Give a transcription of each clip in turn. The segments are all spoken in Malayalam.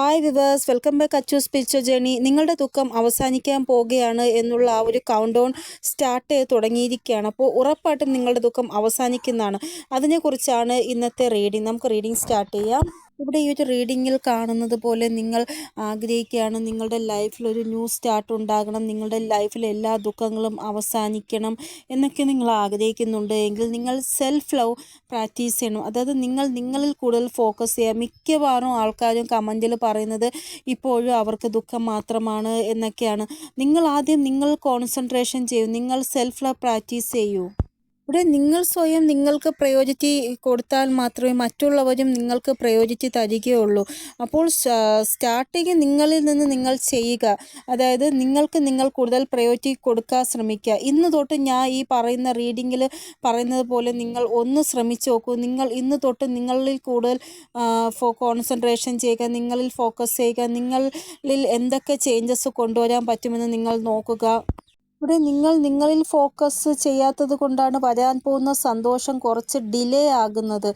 Hi viewers welcome back Achu spiritual journey നിങ്ങളുടെ ദുഃഖം അവസാനിക്കാൻ പോവുകയാണ് എന്നുള്ള ആ ഒരു കൗണ്ട് ഡൗൺ സ്റ്റാർട്ട് ചെയ്ത് തുടങ്ങിയിരിക്കുകയാണ്. അപ്പോൾ ഉറപ്പായിട്ടും നിങ്ങളുടെ ദുഃഖം അവസാനിക്കുന്നതാണ്. അതിനെക്കുറിച്ചാണ് ഇന്നത്തെ റീഡിംഗ് നമുക്ക് റീഡിംഗ് സ്റ്റാർട്ട് ചെയ്യാം. ഇവിടെ ഈ ഒരു റീഡിങ്ങിൽ കാണുന്നത് പോലെ നിങ്ങൾ ആഗ്രഹിക്കുകയാണ്. നിങ്ങളുടെ ലൈഫിൽ ഒരു ന്യൂ സ്റ്റാർട്ട് ഉണ്ടാകണം. നിങ്ങളുടെ ലൈഫിലെ എല്ലാ ദുഃഖങ്ങളും അവസാനിക്കണം എന്നൊക്കെ നിങ്ങൾ ആഗ്രഹിക്കുന്നുണ്ട്. എങ്കിൽ നിങ്ങൾ സെൽഫ് ലവ് പ്രാക്ടീസ് ചെയ്യണം. അതായത് നിങ്ങൾ നിങ്ങളിൽ കൂടുതൽ ഫോക്കസ് ചെയ്യുക. മിക്കവാറും ആൾക്കാരും കമന്റിൽ പറയുന്നത് ഇപ്പോഴും അവർക്ക് ദുഃഖം മാത്രമാണ് എന്നൊക്കെയാണ്. നിങ്ങൾ ആദ്യം നിങ്ങൾ കോൺസെൻട്രേഷൻ ചെയ്യൂ. നിങ്ങൾ സെൽഫ് ലവ് പ്രാക്ടീസ് ചെയ്യൂ. ഇവിടെ നിങ്ങൾ സ്വയം നിങ്ങൾക്ക് പ്രയോജിറ്റി കൊടുത്താൽ മാത്രമേ മറ്റുള്ളവരും നിങ്ങൾക്ക് പ്രയോജിറ്റി തരികയുള്ളൂ. അപ്പോൾ സ്റ്റാർട്ടിങ് നിങ്ങളിൽ നിന്ന് നിങ്ങൾ ചെയ്യുക. അതായത് നിങ്ങൾക്ക് നിങ്ങൾ കൂടുതൽ പ്രയോജിച്ച് കൊടുക്കാൻ ശ്രമിക്കുക. ഇന്ന് തൊട്ട് ഞാൻ ഈ പറയുന്ന റീഡിങ്ങിൽ പറയുന്നത് പോലെ നിങ്ങൾ ഒന്ന് ശ്രമിച്ചു നോക്കൂ. നിങ്ങൾ ഇന്ന് തൊട്ട് നിങ്ങളിൽ കൂടുതൽ ഫോ കോൺസെൻട്രേഷൻ ചെയ്യുക. നിങ്ങളിൽ ഫോക്കസ് ചെയ്യുക. നിങ്ങളിൽ എന്തൊക്കെ ചേഞ്ചസ് കൊണ്ടുവരാൻ പറ്റുമെന്ന് നിങ്ങൾ നോക്കുക. ഇവിടെ നിങ്ങൾ നിങ്ങളിൽ ഫോക്കസ് ചെയ്യാത്തത് കൊണ്ടാണ് വരാൻ പോകുന്ന സന്തോഷം കുറച്ച് ഡിലേ ആകുന്നത്.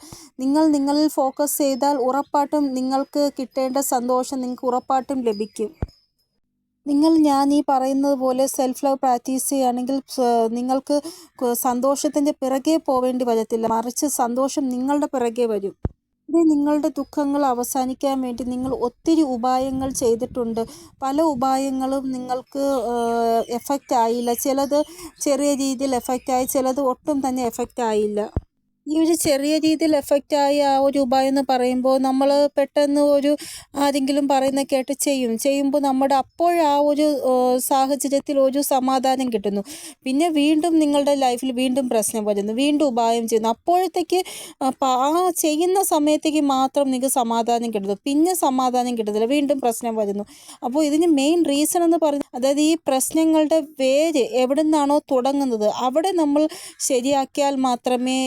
നിങ്ങൾ നിങ്ങളിൽ ഫോക്കസ് ചെയ്താൽ ഉറപ്പായിട്ടും നിങ്ങൾക്ക് കിട്ടേണ്ട സന്തോഷം നിങ്ങൾക്ക് ഉറപ്പായിട്ടും ലഭിക്കും. നിങ്ങൾ ഞാൻ ഈ പറയുന്നത് പോലെ സെൽഫ് ലവ് പ്രാക്ടീസ് ചെയ്യുകയാണെങ്കിൽ നിങ്ങൾക്ക് സന്തോഷത്തിന്റെ പിറകെ പോവേണ്ടി വരത്തില്ല. മറിച്ച് സന്തോഷം നിങ്ങളുടെ പിറകെ വരും. നിങ്ങളുടെ ദുഃഖങ്ങൾ അവസാനിക്കാൻ വേണ്ടി നിങ്ങൾ ഒത്തിരി ഉപായങ്ങൾ ചെയ്തിട്ടുണ്ട്. പല ഉപായങ്ങളും നിങ്ങൾക്ക് എഫക്റ്റ് ആയില്ല. ചിലത് ചെറിയ രീതിയിൽ എഫക്റ്റായി ചിലത് ഒട്ടും തന്നെ എഫക്റ്റ് ആയില്ല. ഈ ഒരു ചെറിയ രീതിയിൽ എഫക്റ്റ് ആയ ആ ഒരു ഉപായം എന്ന് പറയുമ്പോൾ നമ്മൾ പെട്ടെന്ന് ഒരു ആരെങ്കിലും പറയുന്ന കേട്ട് ചെയ്യും. ചെയ്യുമ്പോൾ നമ്മുടെ അപ്പോൾ ആ ഒരു സാഹചര്യത്തിൽ ഒരു സമാധാനം കിട്ടുന്നു. പിന്നെ വീണ്ടും നിങ്ങളുടെ ലൈഫിൽ വീണ്ടും പ്രശ്നം വരുന്നു. വീണ്ടും ഉപായം ചെയ്യുന്നു. അപ്പോഴത്തേക്ക് ആ ചെയ്യുന്ന സമയത്തേക്ക് മാത്രം നിങ്ങൾക്ക് സമാധാനം കിട്ടുന്നു. പിന്നെ സമാധാനം കിട്ടുന്നില്ല വീണ്ടും പ്രശ്നം വരുന്നു. അപ്പോൾ ഇതിന് മെയിൻ റീസൺ എന്ന് പറയുന്നത് അതായത് ഈ പ്രശ്നങ്ങളുടെ വേര് എവിടെ നിന്നാണോ തുടങ്ങുന്നത് അവിടെ നമ്മൾ ശരിയാക്കിയാൽ മാത്രമേ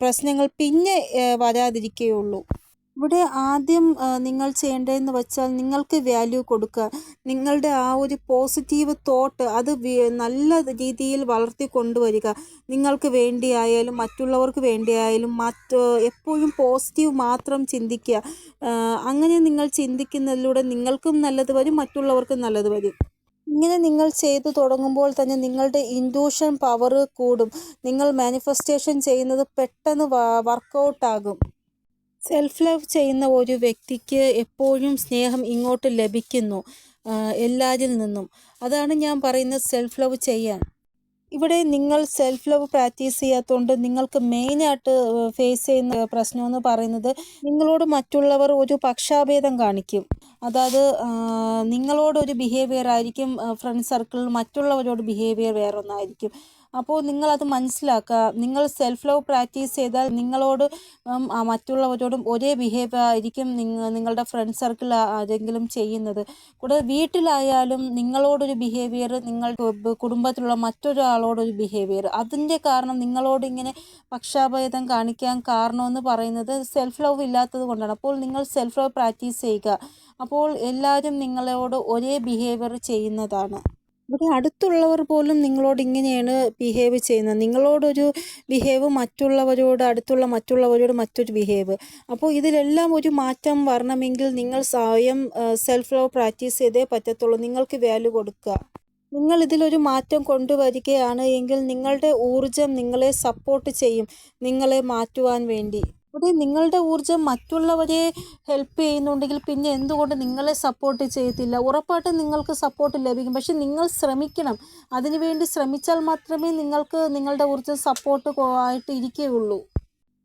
പ്രശ്നങ്ങൾ പിന്നെ വരാതിരിക്കുകയുള്ളൂ. ഇവിടെ ആദ്യം നിങ്ങൾ ചെയ്യേണ്ടതെന്ന് വെച്ചാൽ നിങ്ങൾക്ക് വാല്യൂ കൊടുക്കുക. നിങ്ങളുടെ ആ ഒരു പോസിറ്റീവ് തോട്ട് അത് നല്ല രീതിയിൽ വളർത്തി കൊണ്ടുവരിക. നിങ്ങൾക്ക് വേണ്ടിയായാലും മറ്റുള്ളവർക്ക് വേണ്ടിയായാലും മറ്റ് എപ്പോഴും പോസിറ്റീവ് മാത്രം ചിന്തിക്കുക. അങ്ങനെ നിങ്ങൾ ചിന്തിക്കുന്നതിലൂടെ നിങ്ങൾക്കും നല്ലത് വരും മറ്റുള്ളവർക്കും നല്ലത് വരും. ഇങ്ങനെ നിങ്ങൾ ചെയ്തു തുടങ്ങുമ്പോൾ തന്നെ നിങ്ങളുടെ ഇൻഡ്യൂഷൻ പവർ കൂടും. നിങ്ങൾ മാനിഫെസ്റ്റേഷൻ ചെയ്യുന്നത് പെട്ടെന്ന് വർക്കൗട്ട് ആകും. സെൽഫ് ലവ് ചെയ്യുന്ന ഒരു വ്യക്തിക്ക് എപ്പോഴും സ്നേഹം ഇങ്ങോട്ട് ലഭിക്കുന്നു എല്ലാരിൽ നിന്നും. അതാണ് ഞാൻ പറയുന്നത് സെൽഫ് ലവ് ചെയ്യാൻ. ഇവിടെ നിങ്ങൾ സെൽഫ് ലവ് പ്രാക്ടീസ് ചെയ്യാത്തതുകൊണ്ട് നിങ്ങൾക്ക് മെയിനായിട്ട് ഫേസ് ചെയ്യുന്ന പ്രശ്നമെന്ന് പറയുന്നത് നിങ്ങളോട് മറ്റുള്ളവർ ഒരു പക്ഷാഭേദം കാണിക്കും. അതായത് നിങ്ങളോടൊരു ബിഹേവിയർ ആയിരിക്കും ഫ്രണ്ട് സർക്കിളിൽ മറ്റുള്ളവരോട് ബിഹേവിയർ വേറൊന്നായിരിക്കും. അപ്പോൾ നിങ്ങൾ അത് മനസ്സിലാക്കുക. നിങ്ങൾ സെൽഫ് ലവ് പ്രാക്ടീസ് ചെയ്താൽ നിങ്ങളോട് മറ്റുള്ളവരോടും ഒരേ ബിഹേവിയർ ആയിരിക്കും നിങ്ങളുടെ ഫ്രണ്ട് സർക്കിൾ ആരെങ്കിലും ചെയ്യുന്നത്. കൂടാതെ വീട്ടിലായാലും നിങ്ങളോടൊരു ബിഹേവിയർ നിങ്ങൾ കുടുംബത്തിലുള്ള മറ്റൊരാളോടൊരു ബിഹേവിയർ അതിന്റെ കാരണം നിങ്ങളോട് ഇങ്ങനെ പക്ഷാഭേദം കാണിക്കാൻ കാരണമെന്ന് പറയുന്നത് സെൽഫ് ലവ് ഇല്ലാത്തത് കൊണ്ടാണ്. അപ്പോൾ നിങ്ങൾ സെൽഫ് ലവ് പ്രാക്ടീസ് ചെയ്യുക. അപ്പോൾ എല്ലാവരും നിങ്ങളോട് ഒരേ ബിഹേവിയർ ചെയ്യുന്നതാണ്. ഇവിടെ അടുത്തുള്ളവർ പോലും നിങ്ങളോട് ഇങ്ങനെയാണ് ബിഹേവ് ചെയ്യുന്നത്. നിങ്ങളോടൊരു ബിഹേവ് മറ്റുള്ളവരോട് അടുത്തുള്ള മറ്റുള്ളവരോട് മറ്റൊരു ബിഹേവ് അപ്പോൾ ഇതിലെല്ലാം ഒരു മാറ്റം വരണമെങ്കിൽ നിങ്ങൾ സ്വയം സെൽഫ് ലവ് പ്രാക്ടീസ് ചെയ്തേ പറ്റത്തുള്ളൂ. നിങ്ങൾക്ക് വാല്യൂ കൊടുക്കുക. നിങ്ങൾ ഇതിലൊരു മാറ്റം കൊണ്ടുവരികയാണ് എങ്കിൽ നിങ്ങളുടെ ഊർജം നിങ്ങളെ സപ്പോർട്ട് ചെയ്യും. നിങ്ങളെ മാറ്റുവാൻ വേണ്ടി. ഇവിടെ നിങ്ങളുടെ ഊർജം മറ്റുള്ളവരെ ഹെൽപ്പ് ചെയ്യുന്നുണ്ടെങ്കിൽ പിന്നെ എന്തുകൊണ്ട് നിങ്ങളെ സപ്പോർട്ട് ചെയ്യത്തില്ല? ഉറപ്പായിട്ടും നിങ്ങൾക്ക് സപ്പോർട്ട് ലഭിക്കും. പക്ഷെ നിങ്ങൾ ശ്രമിക്കണം. അതിനുവേണ്ടി ശ്രമിച്ചാൽ മാത്രമേ നിങ്ങൾക്ക് നിങ്ങളുടെ ഊർജം സപ്പോർട്ട് ആയിട്ട് ഇരിക്കുകയുള്ളൂ.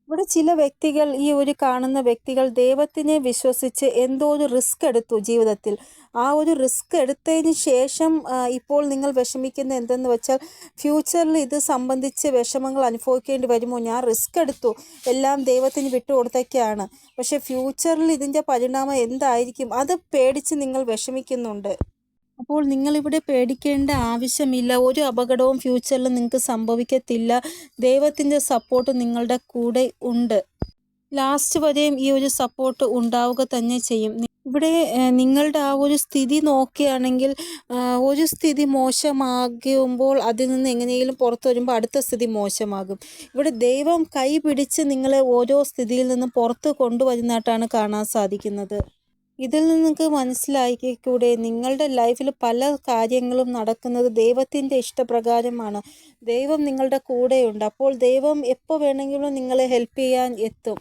ഇവിടെ ചില വ്യക്തികൾ ഈ ഒരു കാണുന്ന വ്യക്തികൾ ദൈവത്തിനെ വിശ്വസിച്ച് എന്തോ ഒരു റിസ്ക് എടുത്തു ജീവിതത്തിൽ. ആ ഒരു റിസ്ക് എടുത്തതിന് ശേഷം ഇപ്പോൾ നിങ്ങൾ വിഷമിക്കുന്ന എന്തെന്ന് വെച്ചാൽ ഫ്യൂച്ചറിൽ ഇത് സംബന്ധിച്ച് വിഷമങ്ങൾ അനുഭവിക്കേണ്ടി വരുമോ? ഞാൻ റിസ്ക് എടുത്തു. എല്ലാം ദൈവത്തിന് വിട്ടുകൊടുത്തൊക്കെയാണ് പക്ഷേ ഫ്യൂച്ചറിൽ ഇതിന്റെ പരിണാമം എന്തായിരിക്കും? അത് പേടിച്ച് നിങ്ങൾ വിഷമിക്കുന്നുണ്ട്. അപ്പോൾ നിങ്ങളിവിടെ പേടിക്കേണ്ട ആവശ്യമില്ല. ഒരു അപകടവും ഫ്യൂച്ചറിൽ നിങ്ങൾക്ക് സംഭവിക്കത്തില്ല. ദൈവത്തിന്റെ സപ്പോർട്ട് നിങ്ങളുടെ കൂടെ ഉണ്ട്. ലാസ്റ്റ് വരെയും ഈ ഒരു സപ്പോർട്ട് ഉണ്ടാവുക തന്നെ ചെയ്യും. ഇവിടെ നിങ്ങളുടെ ആ ഒരു സ്ഥിതി നോക്കുകയാണെങ്കിൽ ഒരു സ്ഥിതി മോശമാകുമ്പോൾ അതിൽ നിന്ന് എങ്ങനെയെങ്കിലും പുറത്തു വരുമ്പോൾ അടുത്ത സ്ഥിതി മോശമാകും. ഇവിടെ ദൈവം കൈ പിടിച്ച് നിങ്ങളെ ഓരോ സ്ഥിതിയിൽ നിന്നും പുറത്ത് കൊണ്ടുവരുന്നതായിട്ടാണ് കാണാൻ സാധിക്കുന്നത്. ഇതിൽ നിങ്ങൾക്ക് മനസ്സിലായിക്കൂടെ? നിങ്ങളുടെ ലൈഫിൽ പല കാര്യങ്ങളും നടക്കുന്നത് ദൈവത്തിന്റെ ഇഷ്ടപ്രകാരമാണ്. ദൈവം നിങ്ങളുടെ കൂടെയുണ്ട്. അപ്പോൾ ദൈവം എപ്പോൾ വേണമെങ്കിലും നിങ്ങളെ ഹെൽപ്പ് ചെയ്യാൻ എത്തും.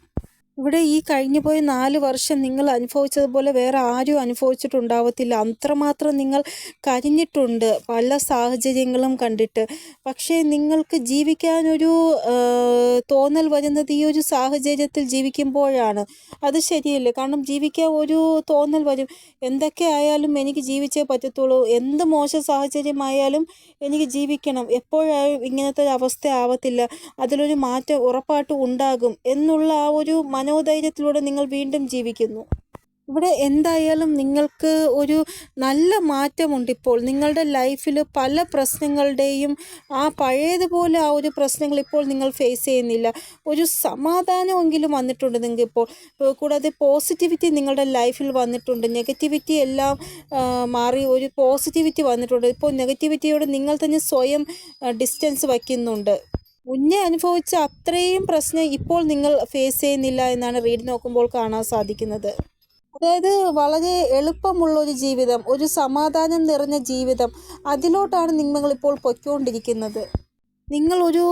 ഇവിടെ ഈ കഴിഞ്ഞു പോയ നാല് വർഷം നിങ്ങൾ അനുഭവിച്ചതുപോലെ വേറെ ആരും അനുഭവിച്ചിട്ടുണ്ടാവത്തില്ല. അത്രമാത്രം നിങ്ങൾ കരിഞ്ഞിട്ടുണ്ട് പല സാഹചര്യങ്ങളും കണ്ടിട്ട്. പക്ഷേ നിങ്ങൾക്ക് ജീവിക്കാനൊരു തോന്നൽ വരുന്നത് ഈ ഒരു സാഹചര്യത്തിൽ ജീവിക്കുമ്പോഴാണ്. അത് ശരിയല്ലേ? കാരണം ജീവിക്കാൻ ഒരു തോന്നൽ വരും. എന്തൊക്കെ ആയാലും എനിക്ക് ജീവിച്ചേ പറ്റത്തുള്ളൂ. എന്ത് മോശ സാഹചര്യമായാലും എനിക്ക് ജീവിക്കണം. എപ്പോഴായും ഇങ്ങനത്തെ ഒരു അവസ്ഥ ആവത്തില്ല. അതിലൊരു മാറ്റം ഉറപ്പായിട്ടും ഉണ്ടാകും എന്നുള്ള ആ ഒരു മനോധൈര്യത്തിലൂടെ നിങ്ങൾ വീണ്ടും ജീവിക്കുന്നു. ഇവിടെ എന്തായാലും നിങ്ങൾക്ക് ഒരു നല്ല മാറ്റമുണ്ട് ഇപ്പോൾ. നിങ്ങളുടെ ലൈഫിൽ പല പ്രശ്നങ്ങളുടെയും ആ പഴയതുപോലെ ആ ഒരു പ്രശ്നങ്ങൾ ഇപ്പോൾ നിങ്ങൾ ഫേസ് ചെയ്യുന്നില്ല. ഒരു സമാധാനമെങ്കിലും വന്നിട്ടുണ്ട് നിങ്ങൾക്ക് ഇപ്പോൾ. കൂടാതെ പോസിറ്റിവിറ്റി നിങ്ങളുടെ ലൈഫിൽ വന്നിട്ടുണ്ട്. നെഗറ്റിവിറ്റി എല്ലാം മാറി ഒരു പോസിറ്റിവിറ്റി വന്നിട്ടുണ്ട്. ഇപ്പോൾ നെഗറ്റിവിറ്റിയോട് നിങ്ങൾ തന്നെ സ്വയം ഡിസ്റ്റൻസ് വയ്ക്കുന്നുണ്ട്. മുന്നേ അനുഭവിച്ച അത്രയും പ്രശ്നം ഇപ്പോൾ നിങ്ങൾ ഫേസ് ചെയ്യുന്നില്ല എന്നാണ് റീഡ് നോക്കുമ്പോൾ കാണാൻ സാധിക്കുന്നത്. അതായത് വളരെ എളുപ്പമുള്ള ഒരു ജീവിതം ഒരു സമാധാനം നിറഞ്ഞ ജീവിതം അതിലോട്ടാണ് നിങ്ങളിപ്പോൾ പൊയ്ക്കൊണ്ടിരിക്കുന്നത്. നിങ്ങളൊരു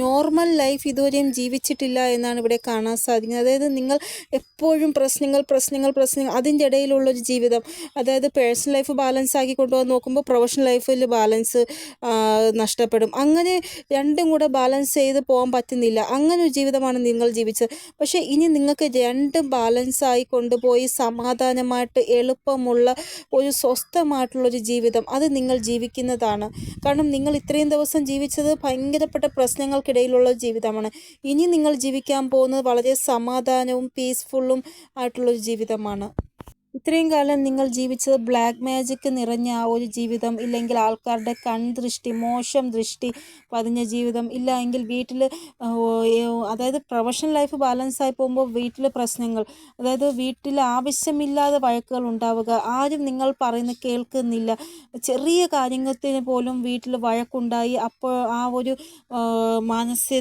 നോർമൽ ലൈഫ് ഇതുവരെയും ജീവിച്ചിട്ടില്ല എന്നാണ് ഇവിടെ കാണാൻ സാധിക്കുന്നത്. അതായത് നിങ്ങൾ എപ്പോഴും പ്രശ്നങ്ങൾ പ്രശ്നങ്ങൾ പ്രശ്നങ്ങൾ അതിന്റെ ഇടയിലുള്ളൊരു ജീവിതം അതായത് പേഴ്സണൽ ലൈഫ് ബാലൻസ് ആക്കി കൊണ്ടുപോകാൻ നോക്കുമ്പോൾ പ്രൊഫഷണൽ ലൈഫിൽ ബാലൻസ് നഷ്ടപ്പെടും. അങ്ങനെ രണ്ടും കൂടെ ബാലൻസ് ചെയ്ത് പോകാൻ പറ്റുന്നില്ല. അങ്ങനെ ഒരു ജീവിതമാണ് നിങ്ങൾ ജീവിച്ചത്. പക്ഷേ ഇനി നിങ്ങൾക്ക് രണ്ടും ബാലൻസ് ആയി കൊണ്ടുപോയി സമാധാനമായിട്ട് എളുപ്പമുള്ള ഒരു സ്വസ്ഥമായിട്ടുള്ളൊരു ജീവിതം അത് നിങ്ങൾ ജീവിക്കുന്നതാണ്. കാരണം നിങ്ങൾ ഇത്രയും ദിവസം ജീവിച്ചത് ഭയങ്കരപ്പെട്ട പ്രശ്നങ്ങൾക്കിടയിലുള്ള ജീവിതമാണ്. ഇനി നിങ്ങൾ ജീവിക്കാൻ പോകുന്നത് വളരെ സമാധാനവും പീസ്ഫുള്ളും ആയിട്ടുള്ളൊരു ജീവിതമാണ്. ഇത്രയും കാലം നിങ്ങൾ ജീവിച്ചത് ബ്ലാക്ക് മാജിക് നിറഞ്ഞ ആ ഒരു ജീവിതം ഇല്ലെങ്കിൽ ആൾക്കാരുടെ കൺദൃഷ്ടി മോശം ദൃഷ്ടി പതിഞ്ഞ ജീവിതം. ഇല്ല എങ്കിൽ വീട്ടിൽ അതായത് പ്രൊഫഷണൽ ലൈഫ് ബാലൻസ് ആയി പോകുമ്പോൾ വീട്ടിലെ പ്രശ്നങ്ങൾ അതായത് വീട്ടിൽ ആവശ്യമില്ലാതെ വഴക്കുകൾ ഉണ്ടാവുക ആരും നിങ്ങൾ പറയുന്നത് കേൾക്കുന്നില്ല. ചെറിയ കാര്യത്തിന് പോലും വീട്ടിൽ വഴക്കുണ്ടായി അപ്പോൾ ആ ഒരു മാനസിക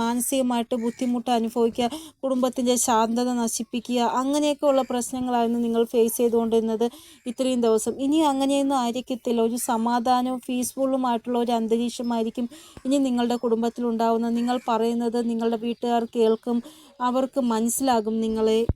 മാനസികമായിട്ട് ബുദ്ധിമുട്ട് അനുഭവിക്കുക കുടുംബത്തിന്റെ ശാന്തത നശിപ്പിക്കുക അങ്ങനെയൊക്കെയുള്ള പ്രശ്നങ്ങളായിരുന്നു നിങ്ങൾ ഫേസ് ചെയ്തുകൊണ്ടിരുന്നത് ഇത്രയും ദിവസം. ഇനി അങ്ങനെയൊന്നും ആയിരിക്കത്തില്ല. ഒരു സമാധാനവും പീസ്ഫുള്ളുമായിട്ടുള്ള ഒരു അന്തരീക്ഷമായിരിക്കും ഇനി നിങ്ങളുടെ കുടുംബത്തിലുണ്ടാവുന്നത്. നിങ്ങൾ പറയുന്നത് നിങ്ങളുടെ വീട്ടുകാർ കേൾക്കും അവർക്ക് മനസ്സിലാകും നിങ്ങളെ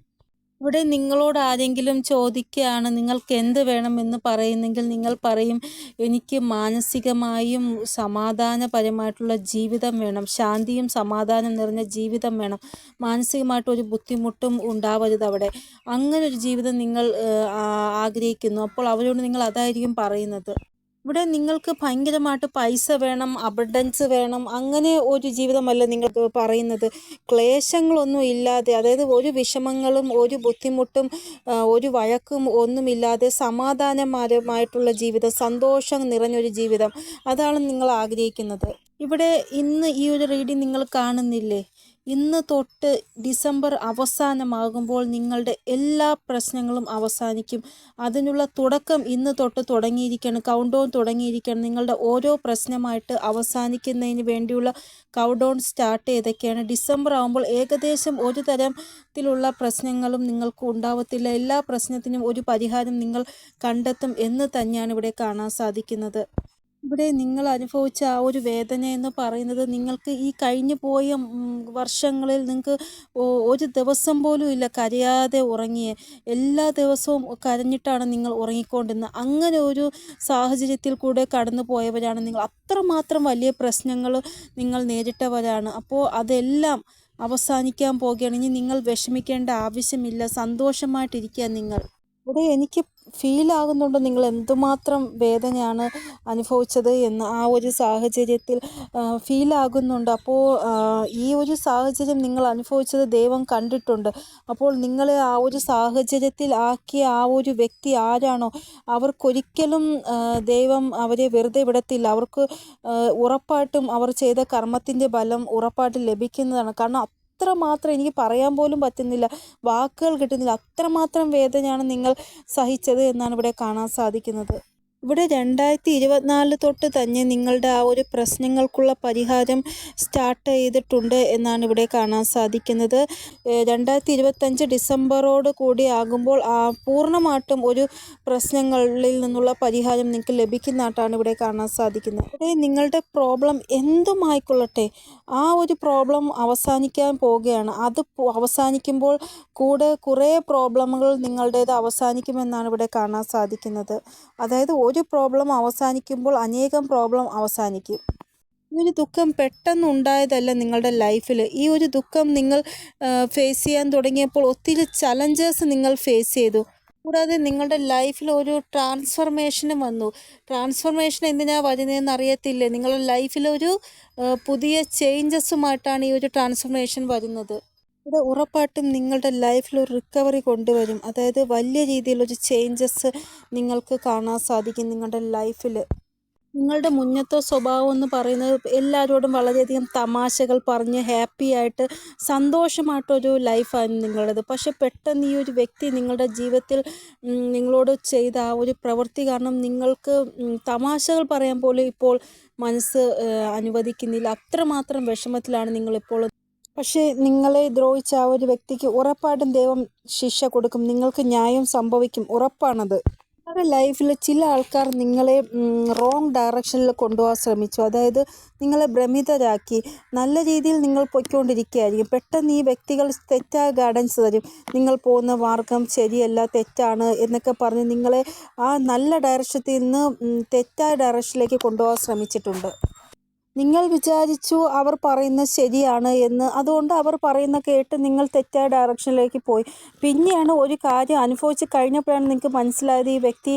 ഇവിടെ നിങ്ങളോട് ആരെങ്കിലും ചോദിക്കുകയാണ് നിങ്ങൾക്ക് എന്ത് വേണമെന്ന് പറയുന്നെങ്കിൽ നിങ്ങൾ പറയും എനിക്ക് മാനസികമായും സമാധാനപരമായിട്ടുള്ള ജീവിതം വേണം ശാന്തിയും സമാധാനം നിറഞ്ഞ ജീവിതം വേണം മാനസികമായിട്ട് ഒരു ബുദ്ധിമുട്ടും ഉണ്ടാവരുത് അവിടെ. അങ്ങനെ ഒരു ജീവിതം നിങ്ങൾ ആഗ്രഹിക്കുന്നു. അപ്പോൾ അവരോട് നിങ്ങൾ അതായിരിക്കും പറയുന്നത്. ഇവിടെ നിങ്ങൾക്ക് ഭയങ്കരമായിട്ട് പൈസ വേണം അബഡൻസ് വേണം അങ്ങനെ ഒരു ജീവിതമല്ല നിങ്ങൾ പറയുന്നത്. ക്ലേശങ്ങളൊന്നും ഇല്ലാതെ അതായത് ഒരു വിഷമങ്ങളും ഒരു ബുദ്ധിമുട്ടും ഒരു വഴക്കും ഒന്നുമില്ലാതെ സമാധാനപരമായിട്ടുള്ള ജീവിതം സന്തോഷം നിറഞ്ഞൊരു ജീവിതം. അതാണ് നിങ്ങൾ ആഗ്രഹിക്കുന്നത്. ഇവിടെ ഇന്ന് ഈ ഒരു റീഡിങ് നിങ്ങൾ കാണുന്നില്ലേ? ഇന്ന് തൊട്ട് ഡിസംബർ അവസാനമാകുമ്പോൾ നിങ്ങളുടെ എല്ലാ പ്രശ്നങ്ങളും അവസാനിക്കും. അതിനുള്ള തുടക്കം ഇന്ന് തൊട്ട് തുടങ്ങിയിരിക്കുകയാണ് കൗണ്ട് ഡൗൺ നിങ്ങളുടെ ഓരോ പ്രശ്നമായിട്ട് അവസാനിക്കുന്നതിന് വേണ്ടിയുള്ള കൗണ്ട് ഡൗൺ സ്റ്റാർട്ട് ചെയ്തൊക്കെയാണ്. ഡിസംബർ ആകുമ്പോൾ ഏകദേശം ഒരു തരത്തിലുള്ള പ്രശ്നങ്ങളും നിങ്ങൾക്ക് ഉണ്ടാവത്തില്ല. എല്ലാ പ്രശ്നത്തിനും ഒരു പരിഹാരം നിങ്ങൾ കണ്ടെത്തും എന്ന് തന്നെയാണ് ഇവിടെ കാണാൻ സാധിക്കുന്നത്. ഇവിടെ നിങ്ങൾ അനുഭവിച്ച ആ ഒരു വേദന എന്ന് പറയുന്നത് നിങ്ങൾക്ക് ഈ കഴിഞ്ഞു പോയ വർഷങ്ങളിൽ നിങ്ങൾക്ക് ഒരു ദിവസം പോലും ഇല്ല കരയാതെ ഉറങ്ങിയ. എല്ലാ ദിവസവും കരഞ്ഞിട്ടാണ് നിങ്ങൾ ഉറങ്ങിക്കൊണ്ടിരുന്നത്. അങ്ങനെ ഒരു സാഹചര്യത്തിൽ കൂടെ കടന്നു പോയവരാണ് നിങ്ങൾ. അത്രമാത്രം വലിയ പ്രശ്നങ്ങൾ നിങ്ങൾ നേരിട്ടവരാണ്. അപ്പോൾ അതെല്ലാം അവസാനിക്കാൻ പോകുകയാണെങ്കിൽ നിങ്ങൾ വിഷമിക്കേണ്ട ആവശ്യമില്ല. സന്തോഷമായിട്ടിരിക്കുക നിങ്ങൾ. ഇവിടെ എനിക്ക് ഫീൽ ആകുന്നുണ്ട്? നിങ്ങൾ എന്തുമാത്രം വേദനയാണ് അനുഭവിച്ചത് എന്ന് ആ ഒരു സാഹചര്യത്തിൽ ഫീൽ ആകുന്നുണ്ട്. അപ്പോൾ ഈ ഒരു സാഹചര്യം നിങ്ങൾ അനുഭവിച്ചത് ദൈവം കണ്ടിട്ടുണ്ട്. അപ്പോൾ നിങ്ങളെ ആ ഒരു സാഹചര്യത്തിൽ ആക്കിയ ആ ഒരു വ്യക്തി ആരാണോ? അവർക്കൊരിക്കലും ദൈവം അവരെ വെറുതെ വിടത്തില്ല. അവർക്ക് ഉറപ്പായിട്ടും അവർ ചെയ്ത കർമ്മത്തിന്റെ ബലം ഉറപ്പായിട്ടും ലഭിക്കുന്നതാണ്. കാരണം അത്രമാത്രം എനിക്ക് പറയാൻ പോലും പറ്റുന്നില്ല. വാക്കുകൾ കിട്ടുന്നില്ല. അത്രമാത്രം വേദനയാണ് നിങ്ങൾ സഹിച്ചത് എന്നാണ് ഇവിടെ കാണാൻ സാധിക്കുന്നത്. ഇവിടെ രണ്ടായിരത്തി ഇരുപത്തിനാല് തൊട്ട് തന്നെ നിങ്ങളുടെ ആ ഒരു പ്രശ്നങ്ങൾക്കുള്ള പരിഹാരം സ്റ്റാർട്ട് ചെയ്തിട്ടുണ്ട് എന്നാണ് ഇവിടെ കാണാൻ സാധിക്കുന്നത്. രണ്ടായിരത്തി ഇരുപത്തഞ്ച് ഡിസംബറോട് കൂടി ആകുമ്പോൾ പൂർണമായിട്ടും ഒരു പ്രശ്നങ്ങളിൽ നിന്നുള്ള പരിഹാരം നിങ്ങൾക്ക് ലഭിക്കുന്നതായിട്ടാണ് ഇവിടെ കാണാൻ സാധിക്കുന്നത്. ഇവിടെ നിങ്ങളുടെ പ്രോബ്ലം എന്തുമായിക്കൊള്ളട്ടെ ആ ഒരു പ്രോബ്ലം അവസാനിക്കാൻ പോവുകയാണ്. അത് അവസാനിക്കുമ്പോൾ കൂടെ കുറേ പ്രോബ്ലമുകൾ നിങ്ങളുടേത് അവസാനിക്കുമെന്നാണ് ഇവിടെ കാണാൻ സാധിക്കുന്നത്. അതായത് ഒരു പ്രോബ്ലം അവസാനിക്കുമ്പോൾ അനേകം പ്രോബ്ലം അവസാനിക്കും. ഈ ഒരു ദുഃഖം പെട്ടെന്ന് ഉണ്ടായതല്ല നിങ്ങളുടെ ലൈഫിൽ ഈ ഒരു ദുഃഖം നിങ്ങൾ ഫേസ് ചെയ്യാൻ തുടങ്ങിയപ്പോൾ ഒത്തിരി ചലഞ്ചേഴ്സ് നിങ്ങൾ ഫേസ് ചെയ്തു. കൂടാതെ നിങ്ങളുടെ ലൈഫിൽ ഒരു ട്രാൻസ്ഫർമേഷനും വന്നു. ട്രാൻസ്ഫർമേഷൻ എന്തിനാ വരുന്നതെന്ന് അറിയത്തില്ലേ? നിങ്ങളുടെ ലൈഫിൽ ഒരു പുതിയ ചേഞ്ചസുമായിട്ടാണ് ഈ ഒരു ട്രാൻസ്ഫർമേഷൻ വരുന്നത്. ഇവിടെ ഉറപ്പായിട്ടും നിങ്ങളുടെ ലൈഫിൽ ഒരു റിക്കവറി കൊണ്ടുവരും. അതായത് വലിയ രീതിയിലൊരു ചേഞ്ചസ് നിങ്ങൾക്ക് കാണാൻ സാധിക്കും നിങ്ങളുടെ ലൈഫിൽ നിങ്ങളുടെ മുന്നത്തെ സ്വഭാവം എന്ന് പറയുന്നത് എല്ലാവരോടും വളരെയധികം തമാശകൾ പറഞ്ഞ് ഹാപ്പി ആയിട്ട് സന്തോഷമായിട്ടൊരു ലൈഫായിരുന്നു നിങ്ങളുടേത്. പക്ഷെ പെട്ടെന്ന് ഈ ഒരു വ്യക്തി നിങ്ങളുടെ ജീവിതത്തിൽ നിങ്ങളോട് ചെയ്ത ആ ഒരു പ്രവൃത്തി കാരണം നിങ്ങൾക്ക് തമാശകൾ പറയാൻ പോലും ഇപ്പോൾ മനസ്സ് അനുവദിക്കുന്നില്ല. അത്രമാത്രം വിഷമത്തിലാണ് നിങ്ങളിപ്പോൾ പക്ഷേ നിങ്ങളെ ദ്രോഹിച്ച ആ ഒരു വ്യക്തിക്ക് ഉറപ്പായിട്ടും ദൈവം ശിക്ഷ കൊടുക്കും. നിങ്ങൾക്ക് ന്യായം സംഭവിക്കും. ഉറപ്പാണത്. നിങ്ങളുടെ ലൈഫിൽ ചില ആൾക്കാർ നിങ്ങളെ റോങ് ഡയറക്ഷനിൽ കൊണ്ടുപോകാൻ ശ്രമിച്ചു. അതായത് നിങ്ങളെ ഭ്രമിതരാക്കി. നല്ല രീതിയിൽ നിങ്ങൾ പൊയ്ക്കൊണ്ടിരിക്കുകയായിരിക്കും. പെട്ടെന്ന് ഈ വ്യക്തികൾ തെറ്റായ ഗൈഡൻസ് തരും. നിങ്ങൾ പോകുന്ന മാർഗം ശരിയല്ല തെറ്റാണ് എന്നൊക്കെ പറഞ്ഞ് നിങ്ങളെ ആ നല്ല ഡയറക്ഷത്തിൽ നിന്ന് തെറ്റായ ഡയറക്ഷനിലേക്ക് കൊണ്ടുപോകാൻ ശ്രമിച്ചിട്ടുണ്ട്. നിങ്ങൾ വിചാരിച്ചു അവർ പറയുന്നത് ശരിയാണ് എന്ന്. അതുകൊണ്ട് അവർ പറയുന്ന കേട്ട് നിങ്ങൾ തെറ്റായ ഡയറക്ഷനിലേക്ക് പോയി. പിന്നെയാണ് ഒരു കാര്യം അനുഭവിച്ച് കഴിഞ്ഞപ്പോഴാണ് നിങ്ങൾക്ക് മനസ്സിലായത് ഈ വ്യക്തി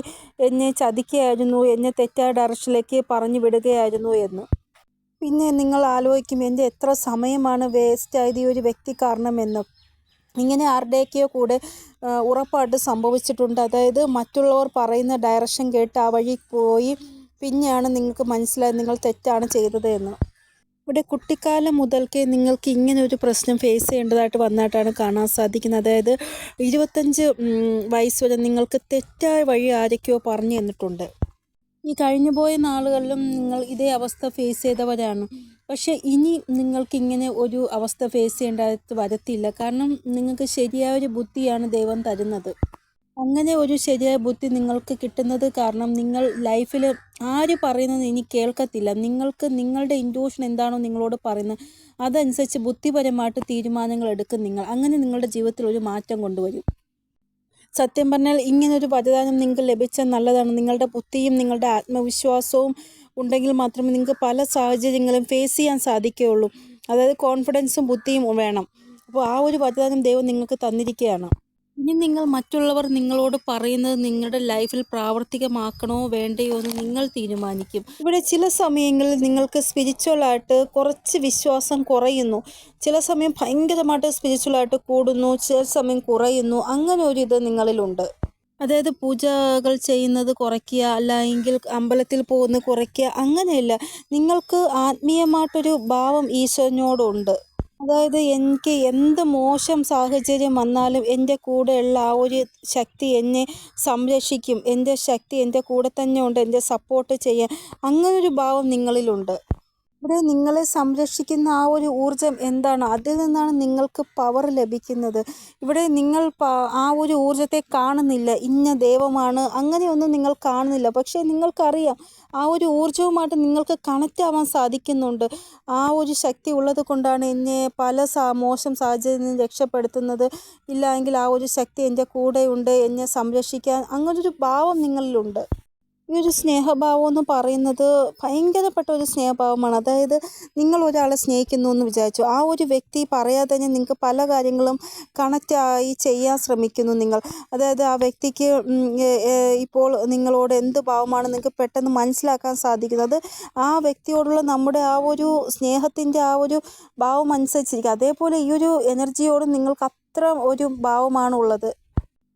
എന്നെ ചതിക്കുകയായിരുന്നു എന്നെ തെറ്റായ ഡയറക്ഷനിലേക്ക് പറഞ്ഞു വിടുകയായിരുന്നു എന്ന്. പിന്നെ നിങ്ങൾ ആലോചിക്കും എന്റെ എത്ര സമയമാണ് വേസ്റ്റായത് ഈ ഒരു വ്യക്തി കാരണമെന്ന് ഇങ്ങനെ ആരുടെയൊക്കെയോ കൂടെ ഉറപ്പായിട്ട് സംഭവിച്ചിട്ടുണ്ട്. അതായത് മറ്റുള്ളവർ പറയുന്ന ഡയറക്ഷൻ കേട്ട് ആ വഴി പോയി പിന്നെയാണ് നിങ്ങൾക്ക് മനസ്സിലായത് നിങ്ങൾ തെറ്റാണ് ചെയ്തത് എന്ന്. ഇവിടെ കുട്ടിക്കാലം മുതൽക്കേ നിങ്ങൾക്ക് ഇങ്ങനെ ഒരു പ്രശ്നം ഫേസ് ചെയ്യേണ്ടതായിട്ട് വന്നതായിട്ടാണ് കാണാൻ സാധിക്കുന്നത്. അതായത് ഇരുപത്തഞ്ച് വയസ്സ് വരെ നിങ്ങൾക്ക് തെറ്റായ വഴി ആരൊക്കെയോ പറഞ്ഞു തന്നിട്ടുണ്ട്. ഈ കഴിഞ്ഞു പോയ നാളുകളിലും നിങ്ങൾ ഇതേ അവസ്ഥ ഫേസ് ചെയ്തവരാണ്. പക്ഷെ ഇനി നിങ്ങൾക്ക് ഇങ്ങനെ ഒരു അവസ്ഥ ഫേസ് ചെയ്യേണ്ടതായിട്ട് വരത്തില്ല. കാരണം നിങ്ങൾക്ക് ശരിയായ ഒരു ബുദ്ധിയാണ് ദൈവം തരുന്നത്. അങ്ങനെ ഒരു ശരിയായ ബുദ്ധി നിങ്ങൾക്ക് കിട്ടുന്നത് കാരണം നിങ്ങൾ ലൈഫിൽ ആര് പറയുന്നത് ഇനി കേൾക്കത്തില്ല. നിങ്ങൾക്ക് നിങ്ങളുടെ ഇൻഡ്യൂഷൻ എന്താണോ നിങ്ങളോട് പറയുന്നത് അതനുസരിച്ച് ബുദ്ധിപരമായിട്ട് തീരുമാനങ്ങൾ എടുക്കും നിങ്ങൾ. അങ്ങനെ നിങ്ങളുടെ ജീവിതത്തിൽ ഒരു മാറ്റം കൊണ്ടുവരും. സത്യം പറഞ്ഞാൽ ഇങ്ങനൊരു വരദാനം നിങ്ങൾക്ക് ലഭിച്ചാൽ നല്ലതാണ്. നിങ്ങളുടെ ബുദ്ധിയും നിങ്ങളുടെ ആത്മവിശ്വാസവും ഉണ്ടെങ്കിൽ മാത്രമേ നിങ്ങൾക്ക് പല സാഹചര്യങ്ങളും ഫേസ് ചെയ്യാൻ സാധിക്കുകയുള്ളൂ. അതായത് കോൺഫിഡൻസും ബുദ്ധിയും വേണം. അപ്പോൾ ആ ഒരു വരദാനം ദൈവം നിങ്ങൾക്ക് തന്നിരിക്കുകയാണ്. ഇനി നിങ്ങൾ മറ്റുള്ളവർ നിങ്ങളോട് പറയുന്നത് നിങ്ങളുടെ ലൈഫിൽ പ്രാവർത്തികമാക്കണോ വേണ്ടയോ എന്ന് നിങ്ങൾ തീരുമാനിക്കും. ഇവിടെ ചില സമയങ്ങളിൽ നിങ്ങൾക്ക് സ്പിരിച്വലായിട്ട് കുറച്ച് വിശ്വാസം കുറയുന്നു. ചില സമയം ഭയങ്കരമായിട്ട് സ്പിരിച്വലായിട്ട് കൂടുന്നു. ചില സമയം കുറയുന്നു. അങ്ങനെ ഒരു ഇത് നിങ്ങളിലുണ്ട്. അതായത് പൂജകൾ ചെയ്യുന്നത് കുറയ്ക്കുക അല്ലെങ്കിൽ അമ്പലത്തിൽ പോകുന്നത് കുറയ്ക്കുക അങ്ങനെയല്ല. നിങ്ങൾക്ക് ആത്മീയമായിട്ടൊരു ഭാവം ഈശ്വരനോടുണ്ട്. അതായത് എനിക്ക് എന്ത് മോശം സാഹചര്യം വന്നാലും എന്റെ കൂടെയുള്ള ആ ഒരു ശക്തി എന്നെ സംരക്ഷിക്കും. എന്റെ ശക്തി എന്റെ കൂടെ തന്നെ ഉണ്ട്. എന്റെ സപ്പോർട്ട് ചെയ്യാൻ. അങ്ങനൊരു ഭാവം നിങ്ങളിലുണ്ട്. ഇവിടെ നിങ്ങളെ സംരക്ഷിക്കുന്ന ആ ഒരു ഊർജം എന്താണ്? അതിൽ നിന്നാണ് നിങ്ങൾക്ക് പവർ ലഭിക്കുന്നത്. ഇവിടെ നിങ്ങൾ ആ ഒരു ഊർജത്തെ കാണുന്നില്ല. ഇന്ന ദൈവമാണ്. അങ്ങനെയൊന്നും നിങ്ങൾ കാണുന്നില്ല. പക്ഷേ നിങ്ങൾക്കറിയാം ആ ഒരു ഊർജവുമായിട്ട് നിങ്ങൾക്ക് കണക്റ്റ് ആവാൻ സാധിക്കുന്നുണ്ട്. ആ ഒരു ശക്തി ഉള്ളത് കൊണ്ടാണ് എന്നെ പല സാ മോശം സാഹചര്യത്തിൽ നിന്ന് രക്ഷപ്പെടുത്തുന്നത്. ഇല്ല എങ്കിൽ ആ ഒരു ശക്തി എന്റെ കൂടെയുണ്ട്. എന്നെ സംരക്ഷിക്കാൻ അങ്ങനൊരു ഭാവം നിങ്ങളിലുണ്ട്. ഈ ഒരു സ്നേഹഭാവം എന്ന് പറയുന്നത് ഭയങ്കരപ്പെട്ട ഒരു സ്നേഹഭാവമാണ്. അതായത് നിങ്ങൾ ഒരാളെ സ്നേഹിക്കുന്നു എന്ന് വിചാരിച്ചു. ആ ഒരു വ്യക്തി പറയാതെ തന്നെ നിങ്ങൾക്ക് പല കാര്യങ്ങളും കണക്റ്റായി ചെയ്യാൻ ശ്രമിക്കുന്നു നിങ്ങൾ. അതായത് ആ വ്യക്തിക്ക് ഇപ്പോൾ നിങ്ങളോട് എന്ത് ഭാവമാണ് നിങ്ങൾക്ക് പെട്ടെന്ന് മനസ്സിലാക്കാൻ സാധിക്കുന്നത്? ആ വ്യക്തിയോടുള്ള നമ്മുടെ ആ ഒരു സ്നേഹത്തിന്റെ ആ ഒരു ഭാവം അനുസരിച്ചിരിക്കും അതേപോലെ ഈ ഒരു എനർജിയോട് നിങ്ങൾക്ക് അത്ര ഒരു ഭാവമാണുള്ളത്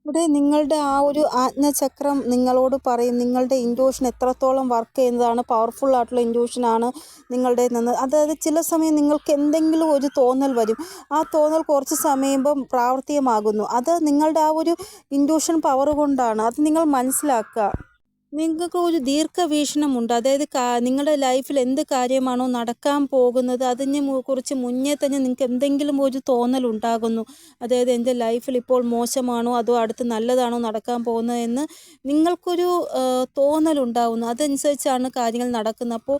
ഇവിടെ നിങ്ങളുടെ ആ ഒരു ആജ്ഞചക്രം നിങ്ങളോട് പറയും. നിങ്ങളുടെ ഇൻഡ്യൂഷൻ എത്രത്തോളം വർക്ക് ചെയ്യുന്നതാണ് പവർഫുൾ ആയിട്ടുള്ള ഇൻഡ്യൂഷനാണ് നിങ്ങളുടെ നിന്ന്. അതായത് ചില സമയം നിങ്ങൾക്ക് എന്തെങ്കിലും ഒരു തോന്നൽ വരും. ആ തോന്നൽ കുറച്ച് സമയമ്പം പ്രാവർത്തികമാകുന്നു. അത് നിങ്ങളുടെ ആ ഒരു ഇൻഡ്യൂഷൻ പവർ കൊണ്ടാണ്. അത് നിങ്ങൾ മനസ്സിലാക്കുക. നിങ്ങൾക്ക് ഒരു ദീർഘവീക്ഷണമുണ്ട് അതായത് നിങ്ങളുടെ ലൈഫിൽ എന്ത് കാര്യമാണോ നടക്കാൻ പോകുന്നത് അതിനെ കുറിച്ച് മുന്നേ തന്നെ നിങ്ങൾക്ക് എന്തെങ്കിലും ഒരു തോന്നൽ ഉണ്ടാകുന്നു. അതായത് എന്റെ ലൈഫിൽ ഇപ്പോൾ മോശമാണോ അതോ അടുത്ത് നല്ലതാണോ നടക്കാൻ പോകുന്നത് എന്ന് നിങ്ങൾക്കൊരു തോന്നൽ തോന്നലുണ്ടാകുന്നു അതനുസരിച്ചാണ് കാര്യങ്ങൾ നടക്കുന്നത്. അപ്പോൾ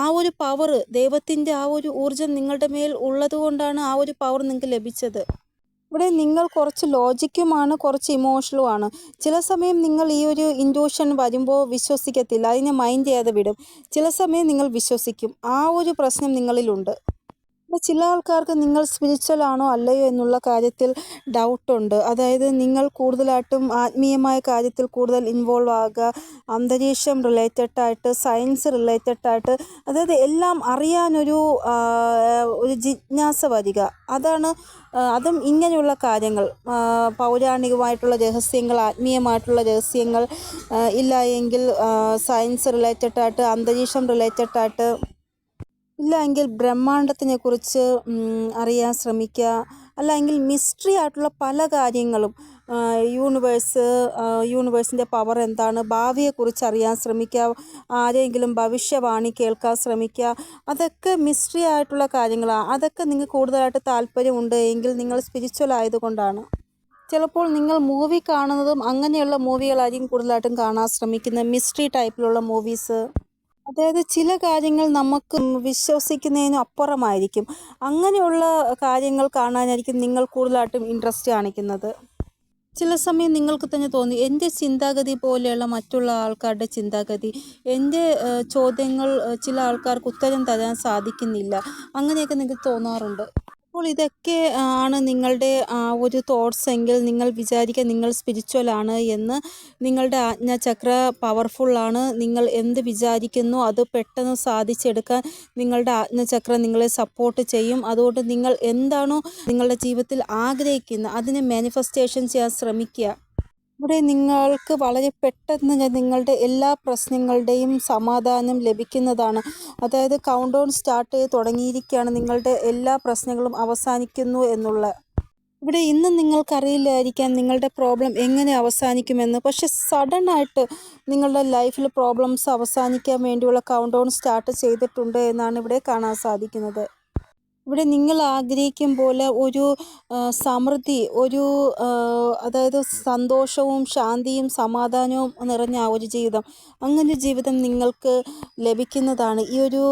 ആ ഒരു പവർ ദൈവത്തിന്റെ ആ ഒരു ഊർജം നിങ്ങളുടെ മേൽ ഉള്ളത് കൊണ്ടാണ് ആ ഒരു പവർ നിങ്ങൾക്ക് ലഭിച്ചത്. ഇവിടെ നിങ്ങൾ കുറച്ച് ലോജിക്കുമാണ് കുറച്ച് ഇമോഷണലുമാണ് ചില സമയം നിങ്ങൾ ഈ ഒരു ഇൻഡ്യൂഷൻ വരുമ്പോൾ വിശ്വസിക്കത്തില്ല. അതിനെ മൈൻഡ് ചെയ്യാതെ വിടും. ചില സമയം നിങ്ങൾ വിശ്വസിക്കും. ആ ഒരു പ്രശ്നം നിങ്ങളിലുണ്ട്. ചില ആൾക്കാർക്ക് നിങ്ങൾ സ്പിരിച്വൽ ആണോ അല്ലയോ എന്നുള്ള കാര്യത്തിൽ ഡൗട്ടുണ്ട്. അതായത് നിങ്ങൾ കൂടുതലായിട്ടും ആത്മീയമായ കാര്യത്തിൽ കൂടുതൽ ഇൻവോൾവ് ആകുക അന്തരീക്ഷം റിലേറ്റഡ് ആയിട്ട് സയൻസ് റിലേറ്റഡ് ആയിട്ട് അതായത് എല്ലാം അറിയാനൊരു ഒരു ജിജ്ഞാസ വരിക. അതാണ് അതും ഇങ്ങനെയുള്ള കാര്യങ്ങൾ. പൗരാണികമായിട്ടുള്ള രഹസ്യങ്ങൾ ആത്മീയമായിട്ടുള്ള രഹസ്യങ്ങൾ ഇല്ല എങ്കിൽ സയൻസ് റിലേറ്റഡ് ആയിട്ട് അന്തരീക്ഷം റിലേറ്റഡ് ആയിട്ട് ഇല്ല എങ്കിൽ ബ്രഹ്മാണ്ടത്തിനെ കുറിച്ച് അറിയാൻ ശ്രമിക്കുക. അല്ല എങ്കിൽ മിസ്റ്ററി ആയിട്ടുള്ള പല കാര്യങ്ങളും യൂണിവേഴ്സ് യൂണിവേഴ്സിന്റെ പവർ എന്താണ് ഭാവിയെക്കുറിച്ച് അറിയാൻ ശ്രമിക്കുക. ആരെങ്കിലും ഭവിഷ്യവാണി കേൾക്കാൻ ശ്രമിക്കുക. അതൊക്കെ മിസ്റ്ററി ആയിട്ടുള്ള കാര്യങ്ങളാണ് അതൊക്കെ നിങ്ങൾക്ക് കൂടുതലായിട്ട് താല്പര്യമുണ്ട് എങ്കിൽ നിങ്ങൾ സ്പിരിച്വൽ ആയതുകൊണ്ടാണ്. ചിലപ്പോൾ നിങ്ങൾ മൂവി കാണുന്നതും അങ്ങനെയുള്ള മൂവികളായിരിക്കും കൂടുതലായിട്ടും കാണാൻ ശ്രമിക്കുന്നത്. മിസ്റ്ററി ടൈപ്പിലുള്ള മൂവീസ് അതായത് ചില കാര്യങ്ങൾ നമുക്ക് വിശ്വസിക്കുന്നതിന് അപ്പുറമായിരിക്കും. അങ്ങനെയുള്ള കാര്യങ്ങൾ കാണാനായിരിക്കും നിങ്ങൾ കൂടുതലായിട്ടും ഇൻട്രസ്റ്റ് കാണിക്കുന്നത്. ചില സമയം നിങ്ങൾക്ക് തന്നെ തോന്നി എന്റെ ചിന്താഗതി പോലെയുള്ള മറ്റുള്ള ആൾക്കാരുടെ ചിന്താഗതി എന്റെ ചോദ്യങ്ങൾ ചില ആൾക്കാർക്ക് ഉത്തരം തരാൻ സാധിക്കുന്നില്ല. അങ്ങനെയൊക്കെ നിങ്ങൾക്ക് തോന്നാറുണ്ട്. അപ്പോൾ ഇതൊക്കെ ആണ് നിങ്ങളുടെ ഒരു തോട്ട്സ് എങ്കിൽ നിങ്ങൾ വിചാരിക്കുക നിങ്ങൾ സ്പിരിച്വൽ ആണ് എന്ന്. നിങ്ങളുടെ ആജ്ഞാചക്ര പവർഫുള്ളാണ് നിങ്ങൾ എന്ത് വിചാരിക്കുന്നു അത് പെട്ടെന്ന് സാധിച്ചെടുക്കാൻ നിങ്ങളുടെ ആജ്ഞാചക്ര നിങ്ങളെ സപ്പോർട്ട് ചെയ്യും. അതുകൊണ്ട് നിങ്ങൾ എന്താണോ നിങ്ങളുടെ ജീവിതത്തിൽ ആഗ്രഹിക്കുന്നത് അതിനെ മാനിഫെസ്റ്റേഷൻ ചെയ്യാൻ ശ്രമിക്കുക. ഇവിടെ നിങ്ങൾക്ക് വളരെ പെട്ടെന്ന് നിങ്ങളുടെ എല്ലാ പ്രശ്നങ്ങളുടെയും സമാധാനം ലഭിക്കുന്നതാണ്. അതായത് കൗണ്ട് ഡൗൺ സ്റ്റാർട്ട് ചെയ്ത് തുടങ്ങിയിരിക്കുകയാണ്. നിങ്ങളുടെ എല്ലാ പ്രശ്നങ്ങളും അവസാനിക്കുന്നു എന്നുള്ള. ഇവിടെ ഇന്ന് നിങ്ങൾക്കറിയില്ലായിരിക്കാം നിങ്ങളുടെ പ്രോബ്ലം എങ്ങനെ അവസാനിക്കുമെന്ന്. പക്ഷെ സഡൻ ആയിട്ട് നിങ്ങളുടെ ലൈഫിൽ പ്രോബ്ലംസ് അവസാനിക്കാൻ വേണ്ടിയുള്ള കൗണ്ട് ഡൗൺ സ്റ്റാർട്ട് ചെയ്തിട്ടുണ്ട് എന്നാണ് ഇവിടെ കാണാൻ സാധിക്കുന്നത്. ഇവിടെ നിങ്ങൾ ആഗ്രഹിക്കും പോലെ ഒരു സമൃദ്ധി ഒരു അതായത് സന്തോഷവും ശാന്തിയും സമാധാനവും നിറഞ്ഞ ഒരു ജീവിതം. അങ്ങനെ ജീവിതം നിങ്ങൾക്ക് ലഭിക്കുന്നതാണ്. ഈ ഒരു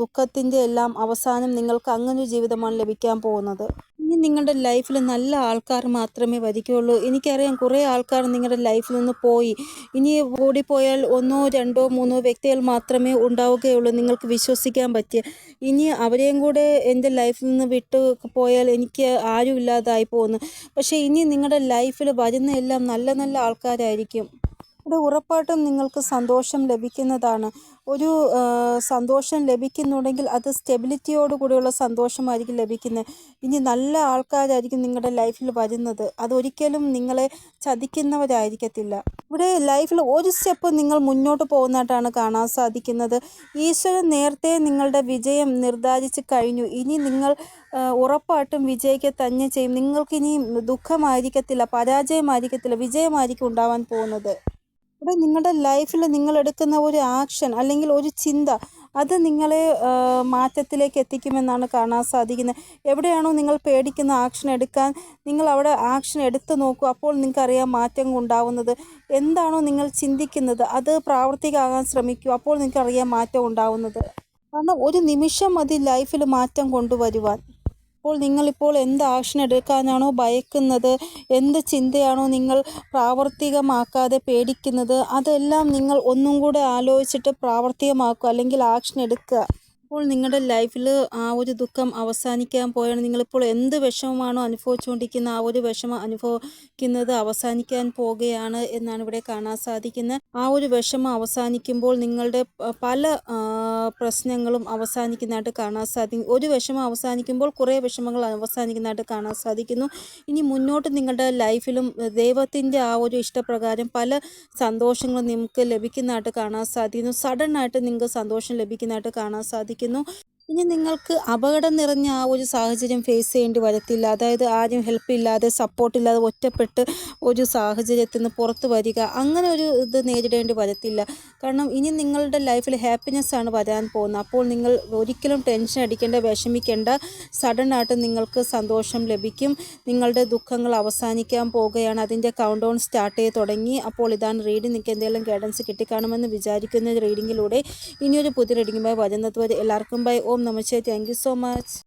ദുഃഖത്തിന്റെ എല്ലാം അവസാനം നിങ്ങൾക്ക് അങ്ങനെ ഒരു ജീവിതമാണ് ലഭിക്കാൻ പോകുന്നത്. ഇനി നിങ്ങളുടെ ലൈഫിൽ നല്ല ആൾക്കാർ മാത്രമേ വരികയുള്ളൂ. എനിക്കറിയാം കുറേ ആൾക്കാർ നിങ്ങളുടെ ലൈഫിൽ നിന്ന് പോയി. ഇനി ഓടിപ്പോയാൽ ഒന്നോ രണ്ടോ മൂന്നോ വ്യക്തികൾ മാത്രമേ ഉണ്ടാവുകയുള്ളൂ. നിങ്ങൾക്ക് വിശ്വസിക്കാൻ പറ്റിയ ഇനി അവരെയും കൂടെ എന്റെ ലൈഫിൽ നിന്ന് വിട്ടു പോയാൽ എനിക്ക് ആരും ഇല്ലാതായി പോകുന്നു. പക്ഷേ ഇനി നിങ്ങളുടെ ലൈഫിൽ വരുന്ന എല്ലാം നല്ല നല്ല ആൾക്കാരായിരിക്കും. ഇവിടെ ഉറപ്പായിട്ടും നിങ്ങൾക്ക് സന്തോഷം ലഭിക്കുന്നതാണ്. ഒരു സന്തോഷം ലഭിക്കുന്നുണ്ടെങ്കിൽ അത് സ്റ്റെബിലിറ്റിയോട് കൂടിയുള്ള സന്തോഷമായിരിക്കും ലഭിക്കുന്നത്. ഇനി നല്ല ആൾക്കാരായിരിക്കും നിങ്ങളുടെ ലൈഫിൽ വരുന്നത്. അതൊരിക്കലും നിങ്ങളെ ചതിക്കുന്നവരായിരിക്കത്തില്ല. ഇവിടെ ലൈഫിൽ ഒരു സ്റ്റെപ്പ് നിങ്ങൾ മുന്നോട്ട് പോകുന്നതായിട്ടാണ് കാണാൻ സാധിക്കുന്നത്. ഈശ്വരൻ നേരത്തെ നിങ്ങളുടെ വിജയം നിർദ്ധാരിച്ച് കഴിഞ്ഞു. ഇനി നിങ്ങൾ ഉറപ്പായിട്ടും വിജയിക്കുക തന്നെ ചെയ്യും. നിങ്ങൾക്കിനി ദുഃഖമായിരിക്കത്തില്ല പരാജയമായിരിക്കത്തില്ല വിജയമായിരിക്കും ഉണ്ടാവാൻ പോകുന്നത്. ഇവിടെ നിങ്ങളുടെ ലൈഫിൽ നിങ്ങൾ എടുക്കുന്ന ഒരു ആക്ഷൻ അല്ലെങ്കിൽ ഒരു ചിന്ത അത് നിങ്ങളെ മാറ്റത്തിലേക്ക് എത്തിക്കുമെന്നാണ് കാണാൻ സാധിക്കുന്നത്. എവിടെയാണോ നിങ്ങൾ പേടിക്കുന്ന ആക്ഷൻ എടുക്കാൻ നിങ്ങൾ അവിടെ ആക്ഷൻ എടുത്തു നോക്കൂ അപ്പോൾ നിങ്ങൾക്കറിയാം മാറ്റം ഉണ്ടാവുന്നത്. എന്താണോ നിങ്ങൾ ചിന്തിക്കുന്നത് അത് പ്രാവർത്തികമാകാൻ ശ്രമിക്കൂ അപ്പോൾ നിങ്ങൾക്കറിയാം മാറ്റം ഉണ്ടാവുന്നത്. കാരണം ഒരു നിമിഷം മതി ലൈഫിൽ മാറ്റം കൊണ്ടുവരുവാൻ. അപ്പോൾ നിങ്ങളിപ്പോൾ എന്ത് ആക്ഷൻ എടുക്കാനാണോ ഭയക്കുന്നത്? എന്ത് ചിന്തയാണോ നിങ്ങൾ പ്രാവർത്തികമാക്കാതെ പേടിക്കുന്നത്? അതെല്ലാം നിങ്ങൾ ഒന്നും കൂടെ ആലോചിച്ചിട്ട് പ്രാവർത്തികമാക്കുക അല്ലെങ്കിൽ ആക്ഷൻ എടുക്കുക. അപ്പോൾ നിങ്ങളുടെ ലൈഫിൽ ആ ഒരു ദുഃഖം അവസാനിക്കാൻ പോയാണ്. നിങ്ങളിപ്പോൾ എന്ത് വിഷമമാണോ അനുഭവിച്ചുകൊണ്ടിരിക്കുന്ന ആ ഒരു വിഷമം അനുഭവിക്കുന്നത് അവസാനിക്കാൻ പോകുകയാണ് എന്നാണ് ഇവിടെ കാണാൻ സാധിക്കുന്നത്. ആ ഒരു വിഷമം അവസാനിക്കുമ്പോൾ നിങ്ങളുടെ പല പ്രശ്നങ്ങളും അവസാനിക്കുന്നതായിട്ട് കാണാൻ സാധിക്കും. ഒരു വിഷമം അവസാനിക്കുമ്പോൾ കുറേ വിഷമങ്ങൾ അവസാനിക്കുന്നതായിട്ട് കാണാൻ സാധിക്കുന്നു. ഇനി മുന്നോട്ട് നിങ്ങളുടെ ലൈഫിലും ദൈവത്തിന്റെ ആ ഒരു ഇഷ്ടപ്രകാരം പല സന്തോഷങ്ങളും നിങ്ങൾക്ക് ലഭിക്കുന്നതായിട്ട് കാണാൻ സാധിക്കുന്നു. സഡൻ ആയിട്ട് നിങ്ങൾക്ക് സന്തോഷം ലഭിക്കുന്നതായിട്ട് കാണാൻ സാധിക്കുന്നു ഇനി നിങ്ങൾക്ക് അപകടം നിറഞ്ഞ ആ ഒരു സാഹചര്യം ഫേസ് ചെയ്യേണ്ടി വരത്തില്ല. അതായത് ആരും ഹെൽപ്പ് ഇല്ലാതെ സപ്പോർട്ടില്ലാതെ ഒറ്റപ്പെട്ട് ഒരു സാഹചര്യത്തിൽ നിന്ന് പുറത്ത് വരിക അങ്ങനെ ഒരു ഇത് നേരിടേണ്ടി വരത്തില്ല. കാരണം ഇനി നിങ്ങളുടെ ലൈഫിൽ ഹാപ്പിനെസ് ആണ് വരാൻ പോകുന്നത്. അപ്പോൾ നിങ്ങൾ ഒരിക്കലും ടെൻഷൻ അടിക്കേണ്ട വിഷമിക്കേണ്ട. സഡൻ ആയിട്ട് നിങ്ങൾക്ക് സന്തോഷം ലഭിക്കും. നിങ്ങളുടെ ദുഃഖങ്ങൾ അവസാനിക്കാൻ പോവുകയാണ് അതിന്റെ കൗണ്ട് ഡൗൺ സ്റ്റാർട്ട് ചെയ്ത് തുടങ്ങി. അപ്പോൾ ഇതാണ് റീഡിംഗ് നിങ്ങൾക്ക് എന്തെങ്കിലും ഗൈഡൻസ് കിട്ടിക്കാണുമെന്ന് വിചാരിക്കുന്ന റീഡിങ്ങിലൂടെ ഇനിയൊരു പുതിയ റീഡിംഗുമായി വരുന്നത് വരെ എല്ലാവർക്കും ബൈ ഓം നമസ്തേ താങ്ക് സോ മച്ച്.